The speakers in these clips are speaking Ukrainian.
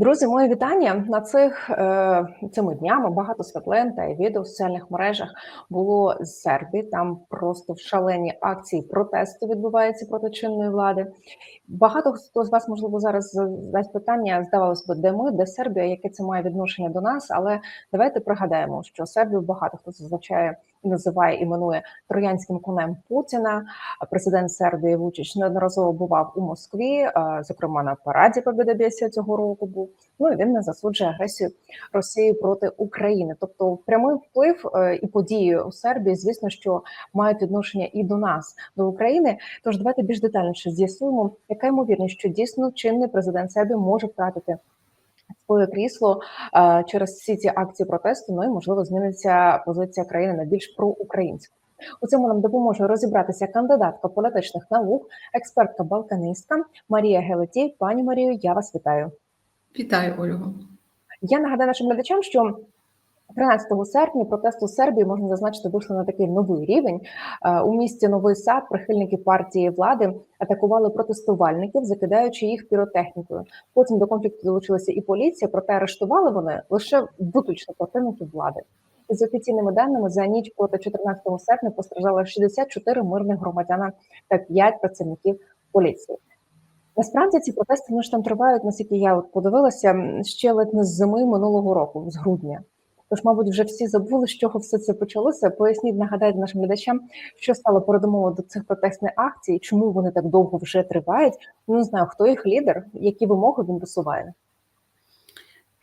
Друзі, мої вітання на цих е, цими днями. Багато світлин та відео в соціальних мережах було з Сербії. Там просто в шалені акції протесту відбуваються проти чинної влади. Багато хто з вас можливо зараз задасть питання. Здавалось би, де ми, де Сербія, яке це має відношення до нас. Але давайте пригадаємо, що Сербію багато хто зазвичай називає іменує троянським конем Путіна. Президент Сербії Вучич неодноразово бував у Москві, е, зокрема на параді Побєдобєсія цього року був. Ну і він не засуджує агресію Росії проти України. Тобто, прямий вплив е, і події у Сербії, звісно, що мають відношення і до нас, до України. Тож давайте більш детальніше з'ясуємо, яка ймовірність, що дійсно чинний президент Сербії може втратити. Своє крісло е, через всі ці акції протесту, ну і можливо зміниться позиція країни на більш проукраїнську. У цьому нам допоможе розібратися кандидатка політичних наук, експертка балканистка Марія Гелетій. Пані Марію, я вас вітаю. Вітаю, Ольго. Я нагадаю нашим глядачам, що 13 серпня протесту Сербії можна зазначити вийшли на такий новий рівень. Е, у місті Новий Сад прихильники партії влади атакували протестувальників, закидаючи їх піротехнікою. Потім до конфлікту долучилася і поліція, проте арештували вони лише виключно противників влади. І з офіційними даними за ніч проти 14 серпня постраждали 64 мирних громадяна та 5 працівників поліції. Насправді ці протести вони ж там тривають, наскільки я от подивилася ще ледь не з зими минулого року, з грудня. Тож, мабуть, вже всі забули, з чого все це почалося. Поясніть, нагадайте нашим глядачам, що стало передумовою до цих протестних акцій, чому вони так довго вже тривають. Ну не знаю, хто їх лідер, які вимоги він висуває.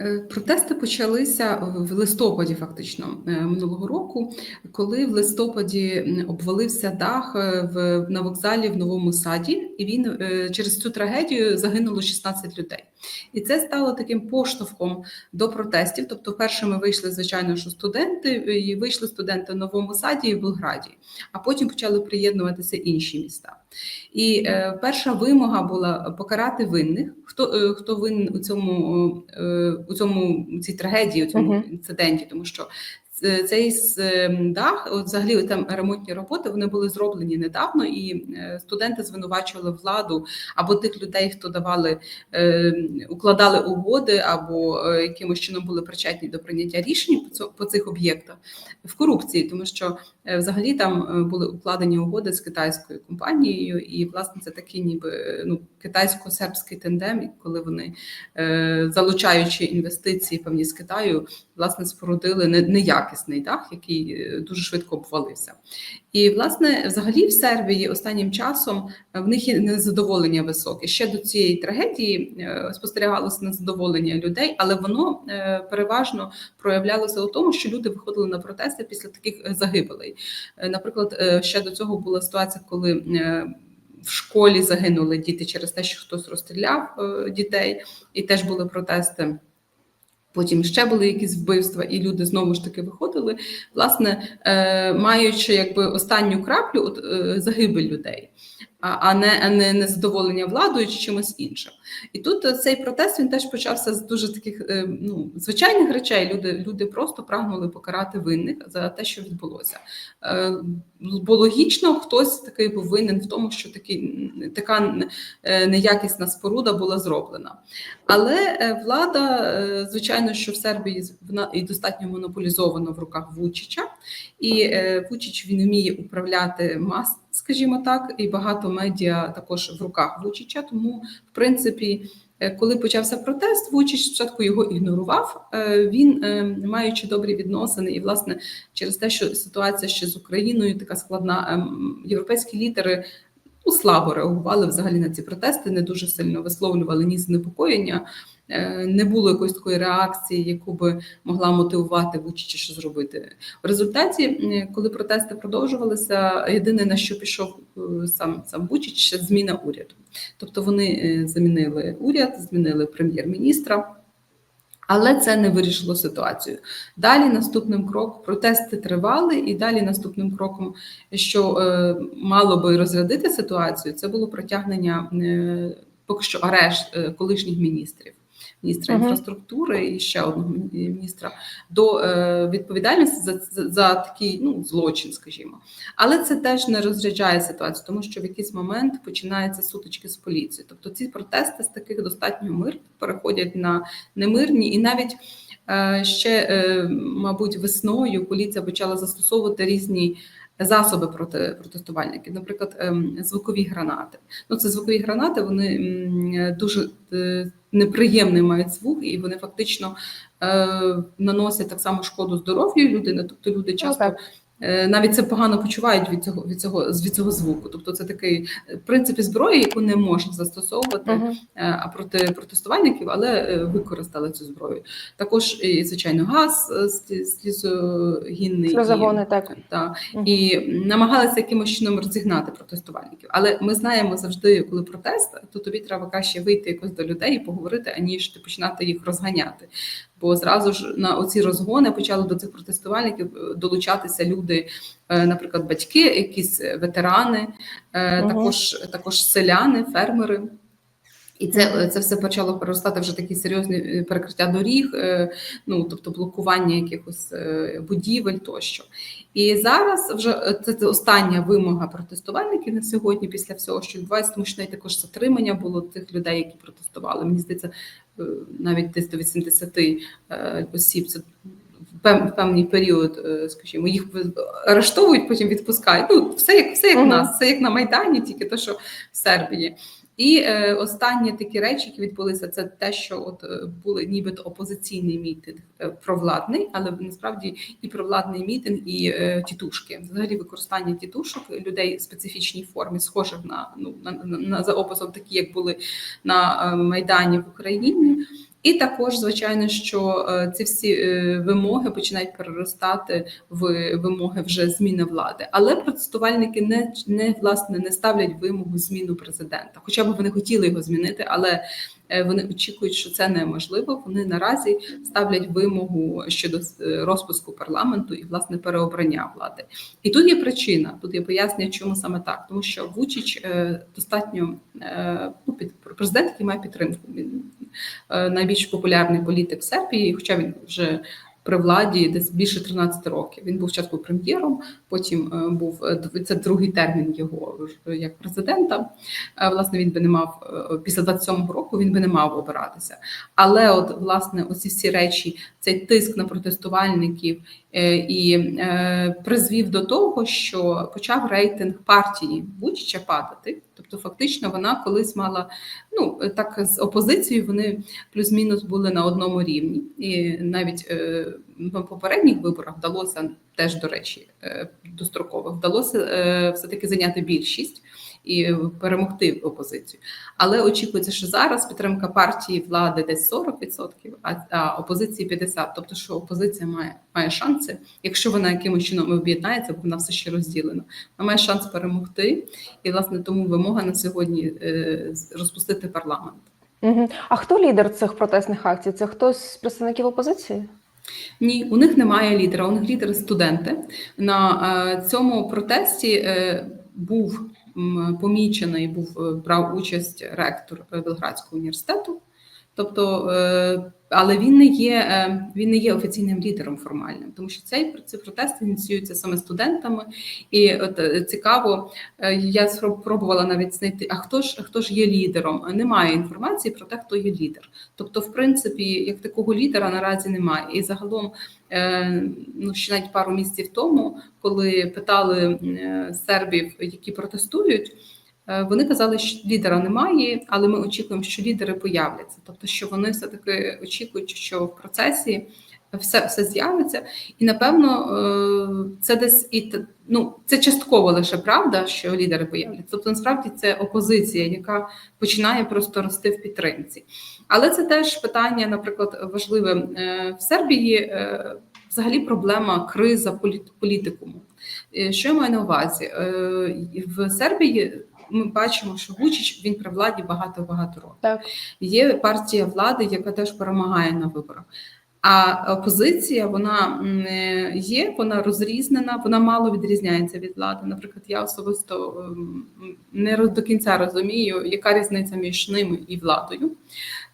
Е, протести почалися в листопаді, фактично е, минулого року, коли в листопаді обвалився дах е, в на вокзалі в новому саді, і він через цю трагедію загинуло 16 людей. І це стало таким поштовхом до протестів. Тобто, першими вийшли, звичайно, що студенти, і вийшли студенти в новому саді і в Белграді, а потім почали приєднуватися інші міста. І е, перша вимога була покарати винних. Хто е, хто винен у цьому е, у цьому цій трагедії, у цьому uh -huh. інциденті, тому що цей ем, дах, взагалі там ремонтні роботи, вони були зроблені недавно, і е, студенти звинувачували владу або тих людей, хто давали ем, укладали угоди, або е, якимось чином були причетні до прийняття рішень по цих об'єктах в корупції, тому що е, взагалі там були укладені угоди з китайською компанією, і власне це такий, ніби ну китайсько-сербський тендем, коли вони залучаючи інвестиції певні з Китаю, власне спорудили неякісні якісний дах, який е, дуже швидко обвалився. І, власне, взагалі в Сербії останнім часом е, в них є незадоволення високе. Ще до цієї трагедії е, спостерігалося незадоволення людей, але воно переважно проявлялося у тому, що люди виходили на протести після таких загибелей. Наприклад, ще до цього була ситуація, коли в школі загинули діти через те, що хтось розстріляв дітей, і теж були протести. Потім ще були якісь вбивства, і люди знову ж таки виходили, власне, е, маючи якби останню краплю от, е, загибель людей а не а не незадоволення владою чи чимось іншим. І тут е, цей протест він теж почався з дуже таких е, ну звичайних речей. Люди люди просто прагнули покарати винних за те, що відбулося. Е, бо логічно, хтось такий був винен в тому, що такий така неякісна споруда була зроблена. Але влада, звичайно, що в Сербії вона і достатньо монополізована в руках Вучича, і Вучич він вміє управляти мас скажімо так, і багато медіа також в руках Вучича. Тому, в принципі, е, коли почався протест, Вучич спочатку його ігнорував. Е, він, е, маючи добрі відносини, і власне через те, що ситуація ще з Україною така складна, європейські лідери. Ну, слабо реагували взагалі на ці протести, не дуже сильно висловлювали ні занепокоєння. Е, не було якоїсь такої реакції, яку би могла мотивувати Вучича що зробити. В результаті, коли протести продовжувалися, єдине на що пішов е, сам сам Вучич, зміна уряду. Тобто вони е, замінили уряд, змінили прем'єр-міністра. Але це не вирішило ситуацію. Далі наступним кроком протести тривали, і далі наступним кроком, що е, мало би розрядити ситуацію, це було притягнення е, поки що арешт е, колишніх міністрів. Міністра інфраструктури і ще одного міністра до е, відповідальності за, за, за такий ну, злочин, скажімо. Але це теж не розряджає ситуацію, тому що в якийсь момент починаються сутички з поліцією. Тобто ці протести з таких достатньо мирних переходять на немирні, і навіть е, ще, е, мабуть, весною поліція почала застосовувати різні. Засоби проти протестувальників, наприклад, ем, звукові гранати. Ну, це звукові гранати, вони дуже е, неприємний мають звук, і вони фактично е, наносять так само шкоду здоров'ю людини. Тобто люди часто так. е, навіть це погано почувають від цього від цього від цього звуку. Тобто, це такий е, в принципі зброя, яку не можна застосовувати Мгм. е, а проти протестувальників, але е, використали цю зброю. Також і звичайно газ е, слі- слізогінний і- так. та, Мгм. і намагалися якимось чином розігнати протестувальників. Але ми знаємо завжди, коли протест, то тобі треба краще вийти якось до людей і поговорити, аніж ти починати їх розганяти. Бо зразу ж на оці розгони почали до цих протестувальників е, долучатися люди, е, наприклад, батьки, якісь е, ветерани, також, також селяни, фермери. І це, це все почало переростати вже такі серйозні перекриття доріг, ну тобто блокування якихось будівель тощо. І зараз вже це, це остання вимога протестувальників на сьогодні, після всього, що відбувається, тому що навіть також затримання було тих людей, які протестували. Мені здається, навіть десь до 80 е, осіб. Це в пев- певний період, е, скажімо, їх арештовують, потім відпускають. Ну, все як все як в нас, все як на Майдані, тільки те, що в Сербії. І е, останні такі речі, які відбулися, це те, що от е, були нібито опозиційний мітинг е, провладний, але насправді і провладний мітинг, і е, тітушки. Взагалі використання тітушок людей в специфічній формі, схожих на ну на, на, на за описом, такі як були на е, майдані в Україні. І також, звичайно, що е, ці всі е, вимоги починають переростати в вимоги вже зміни влади. Але протестувальники не, не власне не ставлять вимогу зміну президента. Хоча б вони хотіли його змінити, але е, вони очікують, що це неможливо. Вони наразі ставлять вимогу щодо розпуску парламенту і власне переобрання влади. І тут є причина, тут є пояснення, чому саме так, тому що Вучич достатньо ну, президент, який має підтримку. Найбільш популярний політик Сербії, хоча він вже при владі десь більше 13 років. Він був спочатку прем'єром, потім е, був е, це другий термін його як президента. Е, Власне, він би не мав е, після 27-го року. Він би не мав обиратися. Але, от власне, оці всі речі, цей тиск на протестувальників е, і е, призвів до того, що почав рейтинг партії Вучича падати. Тобто, фактично, вона колись мала ну так з опозицією. Вони плюс-мінус були на одному рівні, і навіть е, на попередніх виборах вдалося теж до речі, е, достроково вдалося е, все таки зайняти більшість і перемогти опозицію. Але очікується, що зараз підтримка партії влади десь 40%, а, а опозиції 50%. Тобто, що опозиція має має шанси, якщо вона якимось чином об'єднається, бо вона все ще розділена. Вона має шанс перемогти, і власне тому вимога на сьогодні е, розпустити парламент. Мгм. А хто лідер цих протестних акцій? Це хтось з представників опозиції? Ні, у них немає лідера. У них лідери студенти. На е, цьому протесті е, був помічений, був е, брав участь ректор е, Белградського університету. Тобто, е, але він не є він не є офіційним лідером формальним, тому що цей ці протести ініціюються саме студентами, і от цікаво, я спробувала навіть знайти, а хто ж хто ж є лідером? Немає інформації про те, хто є лідер. Тобто, в принципі, як такого лідера наразі немає. І загалом, ну ще навіть пару місяців тому, коли питали е, сербів, які протестують. Е, Вони казали, що лідера немає, але ми очікуємо, що лідери появляться. Тобто, що вони все таки очікують, що в процесі все все з'явиться, і напевно е, це десь і ну це частково лише правда, що лідери появляться. Тобто, насправді це опозиція, яка починає просто рости в підтримці. Але це теж питання, наприклад, важливе е, в Сербії. е, Взагалі проблема криза політикуму. Що я маю на увазі? В Сербії ми бачимо, що Вучич він при владі багато багато років. Так. Є партія влади, яка теж перемагає на виборах. А опозиція вона е, є, вона розрізнена, вона мало відрізняється від влади. Наприклад, я особисто ем, не до кінця розумію, яка різниця між ними і владою.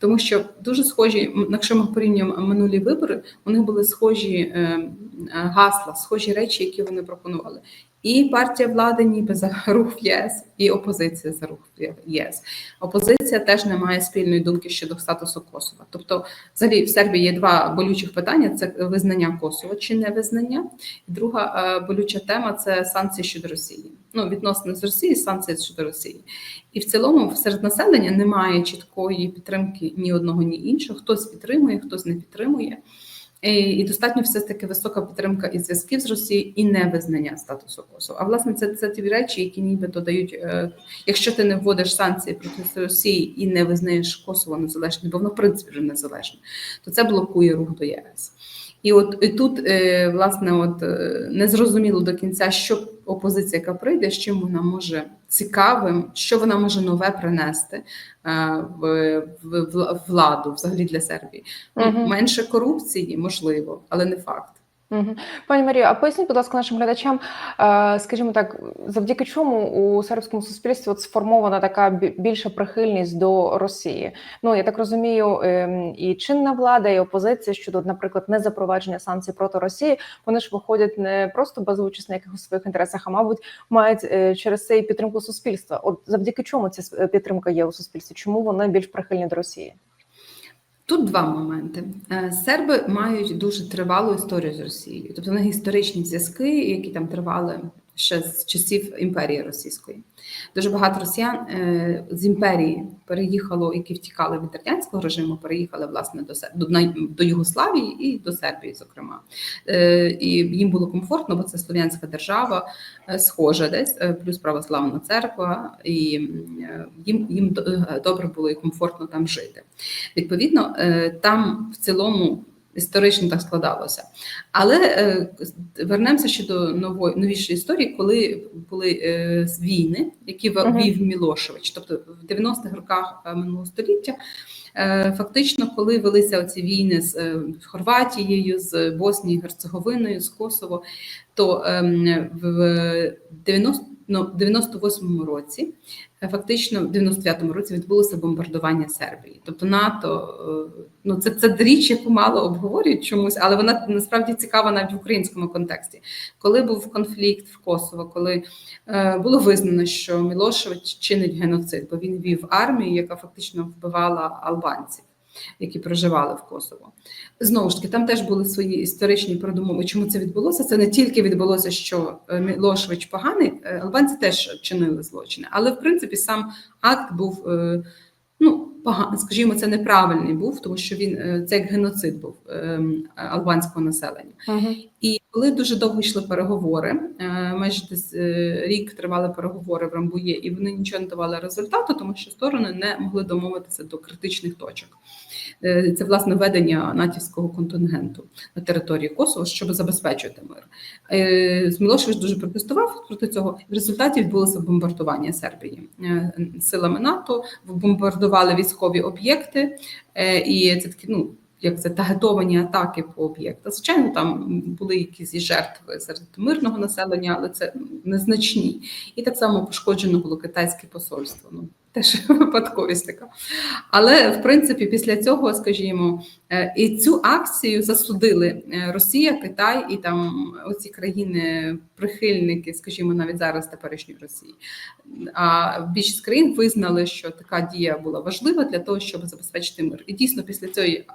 Тому що дуже схожі, якщо ми порівнюємо минулі вибори, у них були схожі е, е, гасла, схожі речі, які вони пропонували. І партія влади ніби за рух в ЄС, і опозиція за рух в ЄС. Опозиція теж не має спільної думки щодо статусу Косова. Тобто, взагалі в Сербії є два болючих питання: це визнання Косова чи не визнання. І друга е, болюча тема це санкції щодо Росії. Ну, відносини з Росії, санкції щодо Росії. І в цілому серед населення немає чіткої підтримки ні одного, ні іншого. Хтось підтримує, хтось не підтримує. І, і достатньо все ж таки висока підтримка і зв'язків з Росією, і невизнання статусу Косово. А власне це, це ті речі, які ніби додають, е, якщо ти не вводиш санкції проти Росії і не визнаєш Косово незалежним, бо воно в принципі вже незалежне, то це блокує рух до ЄС. І от і тут е, власне от е, не зрозуміло до кінця, що опозиція, яка прийде, з чим вона може цікавим, що вона може нове принести е, в, в, в владу взагалі для Сербії. Угу. Менше корупції, можливо, але не факт. Пані Марію, а поясніть, будь ласка, нашим глядачам, е, скажімо так, завдяки чому у сербському суспільстві от сформована така бі- більша прихильність до Росії? Ну я так розумію, ем, і чинна влада, і опозиція щодо, наприклад, незапровадження санкцій проти Росії, вони ж виходять не просто базуючись на якихось своїх інтересах, а мабуть, мають е, через це і підтримку суспільства. От завдяки чому ця підтримка є у суспільстві? Чому вони більш прихильні до Росії? Тут два моменти. Е, Серби мають дуже тривалу історію з Росією, тобто в них історичні зв'язки, які там тривали ще з часів імперії російської. Дуже багато росіян е, з імперії переїхало, які втікали від радянського режиму, переїхали власне до до, Югославії і до Сербії, зокрема. Е, І їм було комфортно, бо це слов'янська держава, е, схожа десь, плюс православна церква, і їм, їм добре було і комфортно там жити. Відповідно, там в цілому історично так складалося. Але е, вернемося ще до нової новішої історії, коли були е, війни, які вів Мілошевич, тобто в 90-х роках е, минулого століття. е, Фактично, коли велися оці війни з е, Хорватією, з Боснією, Герцеговиною, з Косово, то ем, в 90, ну, 98-му році Е, Фактично, в 99-му році відбулося бомбардування Сербії. Тобто НАТО, е, ну це, це річ, яку мало обговорюють чомусь, але вона насправді цікава навіть в українському контексті. Коли був конфлікт в Косово, коли е, було визнано, що Мілошевич чинить геноцид, бо він вів армію, яка фактично вбивала албанців. Які проживали в Косово, знову ж таки, там теж були свої історичні передумови. Чому це відбулося? Це не тільки відбулося, що е, Мілошевич поганий, е, албанці теж чинили злочини, але в принципі сам акт був е, ну поганий, скажімо, це неправильний був, тому що він е, це як геноцид був е, албанського населення. Угу. І коли дуже довго йшли переговори, е, майже десь е, рік тривали переговори в Рамбує, і вони нічого не давали результату, тому що сторони не могли домовитися до критичних точок. Це власне ведення натівського контингенту на території Косово, щоб забезпечувати мир. Мілошевич дуже протестував проти цього. В результаті відбулося бомбардування Сербії силами НАТО. Бомбардували військові об'єкти, е, і це такі ну. Як це тагетовані атаки по об'єктах. Звичайно, там були якісь жертви серед мирного населення, але це незначні. І так само пошкоджено було китайське посольство. Теж випадковість така. Але в принципі, після цього, скажімо, е, і цю акцію засудили е, Росія, Китай і там оці країни, прихильники, скажімо, навіть зараз теперішньої Росії. А більшість країн визнали, що така дія була важлива для того, щоб забезпечити мир. І дійсно, після цієї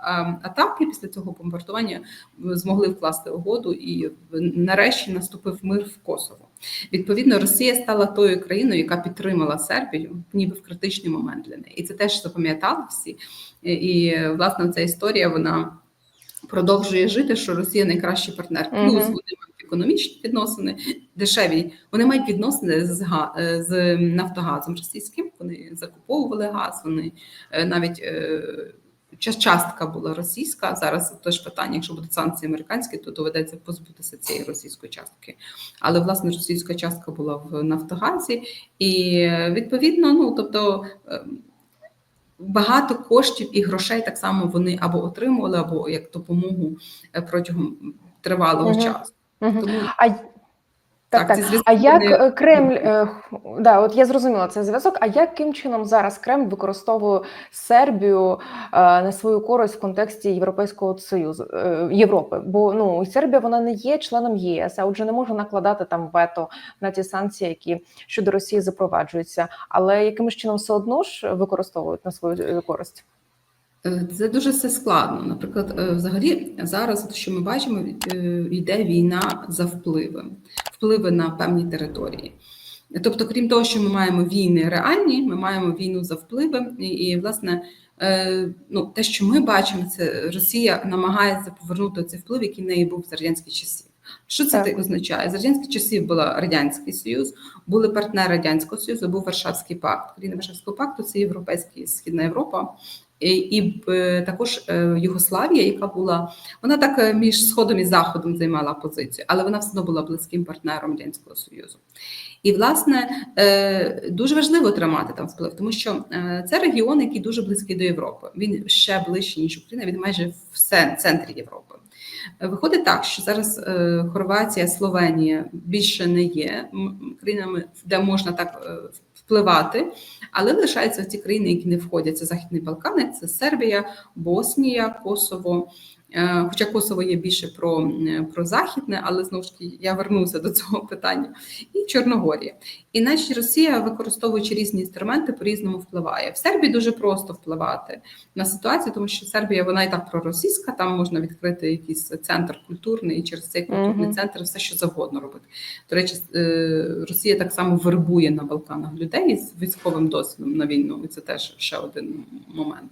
атаки, після цього бомбардування, змогли вкласти угоду, і нарешті наступив мир в Косово. Відповідно, Росія стала тою країною, яка підтримала Сербію, ніби в критичний момент для неї, і це теж запам'ятали всі. І, власне ця історія вона продовжує жити, що Росія найкращий партнер. Плюс вони мають економічні відносини, дешеві. Вони мають відносини з е, з Нафтогазом російським. Вони закуповували газ. Вони е, навіть. Е, ча- Частка була російська. Зараз теж питання, якщо будуть санкції американські, то доведеться позбутися цієї російської частки. Але власне російська частка була в Нафтогазі, і е, відповідно, ну тобто ем, багато коштів і грошей так само вони або отримували, або як допомогу е, протягом тривалого Мгм. часу. Угу. Тому А Так, Так, так. А як е, Кремль, е, да, от я зрозуміла цей зв'язок. А яким чином зараз Кремль використовує Сербію е, на свою користь в контексті Європейського Союзу Європи? Бо ну Сербія вона не є членом ЄС, а отже, не може накладати там вето на ті санкції, які щодо Росії запроваджуються. Але якимось чином все одно ж використовують на свою користь. Це дуже все складно. Наприклад, взагалі зараз, що ми бачимо, йде війна за впливи, впливи на певні території. Тобто, крім того, що ми маємо війни реальні, ми маємо війну за впливи, і, і власне, е, ну те, що ми бачимо, це Росія намагається повернути цей вплив, який в неї був з радянських часів. Що це Так. означає? З радянських часів був радянський союз, були партнери радянського союзу, був Варшавський пакт. Країни Варшавського пакту це європейський східна Європа. І, е, також е, Югославія, яка була вона так е, між сходом і заходом займала позицію, але вона все одно була близьким партнером радянського союзу. І власне дуже важливо тримати там вплив, тому що це регіон, який дуже близький до Європи. Він ще ближче ніж Україна. Він майже в центрі Європи. Виходить так, що зараз Хорватія, Словенія більше не є країнами, де можна так впливати, але лишаються ті країни, які не входять. Це Західні Балкани, це Сербія, Боснія, Косово. Е, Хоча Косово є більше про, м, про західне, але знову ж таки я вернуся до цього питання. І Чорногорія. І наче Росія, використовуючи різні інструменти, по-різному впливає. В Сербії дуже просто впливати на ситуацію, тому що Сербія вона і так проросійська, там можна відкрити якийсь центр культурний, і через цей культурний Мгм. центр все, що завгодно робити. До речі, е, Росія так само вербує на Балканах людей з військовим досвідом на війну. І це теж ще один момент.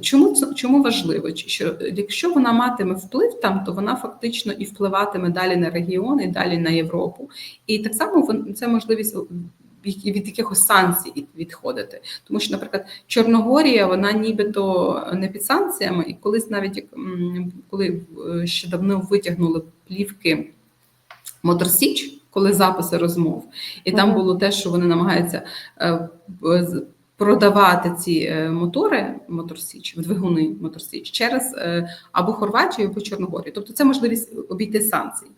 Чому це чому важливо? Що якщо вона матиме вплив там, то вона фактично і впливатиме далі на регіон, і далі на Європу. І так само це можливість від від якихось санкцій відходити. Тому що, наприклад, Чорногорія, вона нібито не під санкціями, і колись навіть коли е, ще давно витягнули плівки Моторсіч, коли записи розмов, і там було те, що вони намагаються е, продавати ці е, мотори Моторсіч, двигуни Моторсіч через е, або Хорватію, або Чорногорію. Тобто це можливість обійти санкції.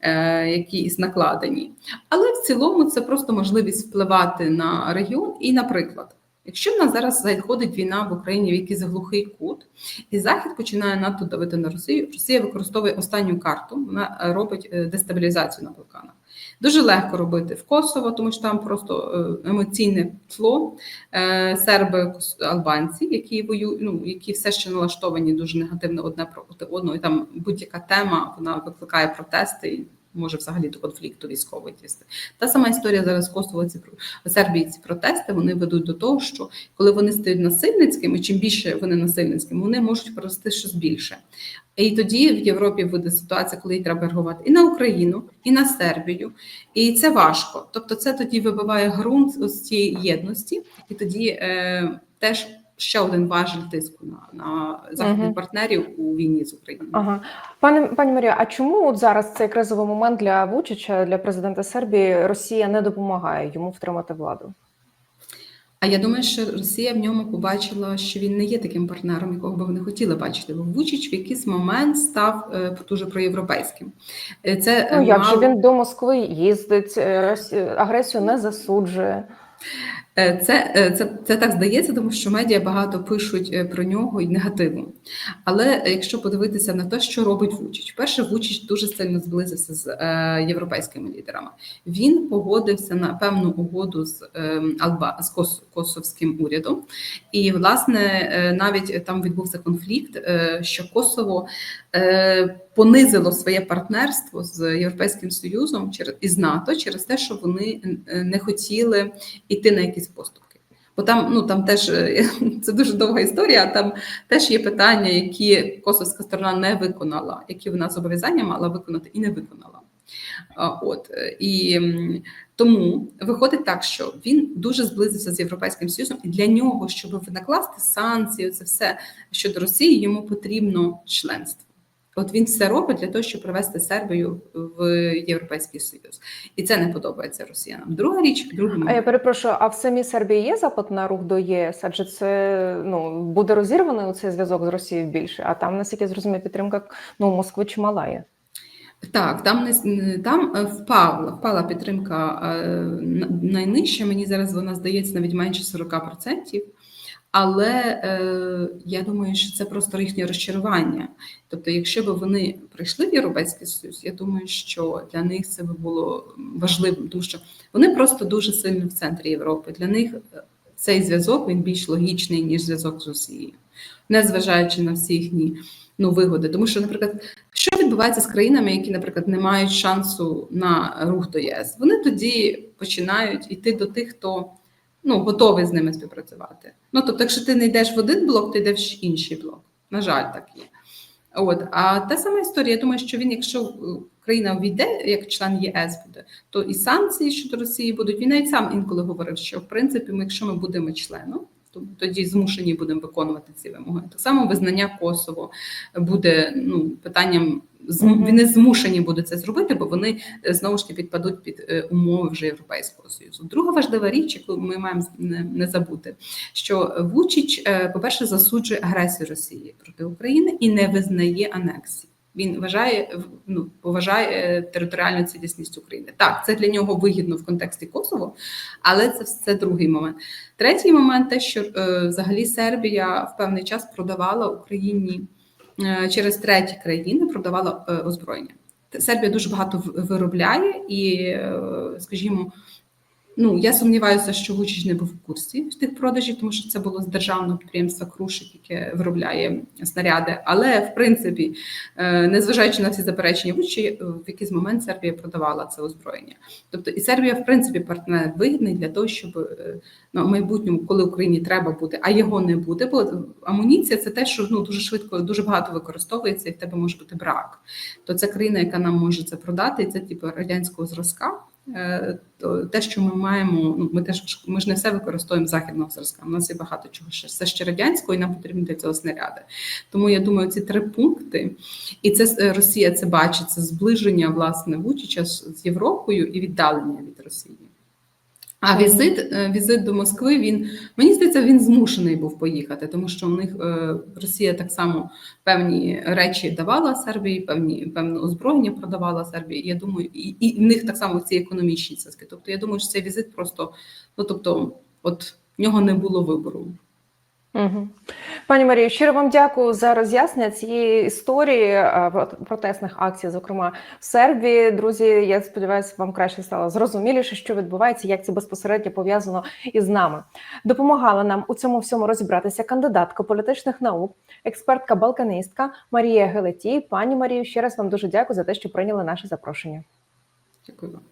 е, Які накладені, але в цілому це просто можливість впливати на регіон. І, наприклад, якщо в нас зараз заходить війна в Україні в якийсь глухий кут, і Захід починає надто давити на Росію, Росія використовує останню карту, вона робить дестабілізацію на Балканах. Дуже легко робити в Косово, тому що там просто е, емоційне тло. Е, Серби, албанці, які воюють, ну які все ще налаштовані дуже негативно одне проти одного. І там будь-яка тема вона викликає протести. Може взагалі до конфлікту військової дійсно. Та сама історія зараз Косово ці Сербії ці протести вони ведуть до того, що коли вони стають насильницькими, чим більше вони насильницькими, вони можуть порости щось більше. І тоді в Європі буде ситуація, коли їй треба реагувати і на Україну, і на Сербію, і це важко. Тобто, це тоді вибиває ґрунт з цієї єдності, і тоді е, теж ще один важель тиску на, на західних Мгм. партнерів у війні з Україною. Ага, пане пані Марія, а чому от зараз цей кризовий момент для Вучича, для президента Сербії, Росія не допомагає йому втримати владу? А я думаю, що Росія в ньому побачила, що він не є таким партнером, якого би вони хотіли бачити. Бо Вучич в якийсь момент став е, дуже проєвропейським. Е, Це Ну як же він до Москви їздить, е, агресію не засуджує. Е, Це, е, це, це так здається, тому що медіа багато пишуть е, про нього і негативу. Але якщо подивитися на те, що робить Вучич, перше, Вучич дуже сильно зблизився з е, європейськими лідерами. Він погодився на певну угоду з е, Алба з Кос, косовським урядом, і власне е, навіть там відбувся конфлікт, е, що Косово е, понизило своє партнерство з Європейським Союзом через із НАТО через те, що вони е, не хотіли йти на якісь поступки. Бо там, ну там теж е, це дуже довга історія. Там теж є питання, які косовська сторона не виконала, які вона зобов'язання мала виконати і не виконала. От е, і тому виходить так, що він дуже зблизився з європейським союзом, і для нього, щоб накласти санкції, це все щодо Росії, йому потрібно членство. От він все робить для того, щоб привести Сербію в Європейський Союз, і це не подобається росіянам. Друга річ, другий А я перепрошую, а в самій Сербії є запит на рух до ЄС? Адже це ну буде розірваний у цей зв'язок з Росією більше, а там, наскільки я зрозумію, підтримка ну Москви чимала є. Так, там не там е, впала, впала підтримка е, на- найнижча. Мені зараз вона здається навіть менше 40%. Але е, я думаю, що це просто їхнє розчарування. Тобто, якщо б вони прийшли в Європейський Союз, я думаю, що для них це би було важливим, тому що вони просто дуже сильно в центрі Європи. Для них е, цей зв'язок він більш логічний ніж зв'язок з Росією, незважаючи на всі їхні ну, вигоди. Тому що, наприклад, що відбувається з країнами, які, наприклад, не мають шансу на рух до ЄС? Вони тоді починають йти до тих, хто ну, готовий з ними співпрацювати. Ну тобто, якщо ти не йдеш в один блок, ти йдеш в інший блок. На жаль, так є. От, а та сама історія, я думаю, що він, якщо Україна країна війде як член ЄС буде, то і санкції щодо Росії будуть. Він навіть сам інколи говорив, що в принципі, ми, якщо ми будемо членом, то тоді змушені будемо виконувати ці вимоги. Так само визнання Косово буде ну питанням вони змушені будуть це зробити, бо вони е, знову ж таки підпадуть під е, умови вже Європейського союзу. Друга важлива річ, яку ми маємо не, забути, що Вучич, е, по-перше, засуджує агресію Росії проти України і не визнає анексії. Він вважає ну поважає е, територіальну цілісність України. Так, це для нього вигідно в контексті Косово, але це це другий момент. Третій момент те, що е, взагалі Сербія в певний час продавала Україні е, через треті країни, продавала е, озброєння. Сербія дуже багато виробляє і, е, скажімо. Ну, я сумніваюся, що Вучич не був в курсі тих продажів, тому що це було з державного підприємства Крушик, яке виробляє снаряди. Але в принципі, е, незважаючи на всі заперечення Вучича, е, в якийсь момент Сербія продавала це озброєння. Тобто, і Сербія, в принципі, партнер вигідний для того, щоб е, ну, в майбутньому, коли Україні треба буде, а його не буде, бо амуніція це те, що ну дуже швидко, дуже багато використовується, і в тебе може бути брак. То це країна, яка нам може це продати, і це типу радянського зразка. Е, те, що ми маємо, ну ми теж ми ж не все використовуємо західного зразка. У нас є багато чого ще все ще радянського, і нам потрібні для цього снаряди. Тому я думаю, ці три пункти, і це е, Росія це бачить, це зближення власне Вучича з Європою і віддалення від Росії. А візит, е, візит до Москви, він мені здається, він змушений був поїхати, тому що у них е, Росія так само певні речі давала Сербії, певні певне озброєння продавала Сербії. Я думаю, і, і в них так само ці економічні зв'язки. Тобто, я думаю, що цей візит просто ну тобто, от в нього не було вибору. Пані Марію, щиро вам дякую за роз'яснення цієї історії е, про- протестних акцій, зокрема в Сербії. Друзі, я сподіваюся, вам краще стало зрозуміліше, що відбувається, як це безпосередньо пов'язано із нами. Допомагала нам у цьому всьому розібратися кандидатка політичних наук, експертка балканистка Марія Гелетій. Пані Марію, ще раз вам дуже дякую за те, що прийняли наше запрошення. Дякую вам.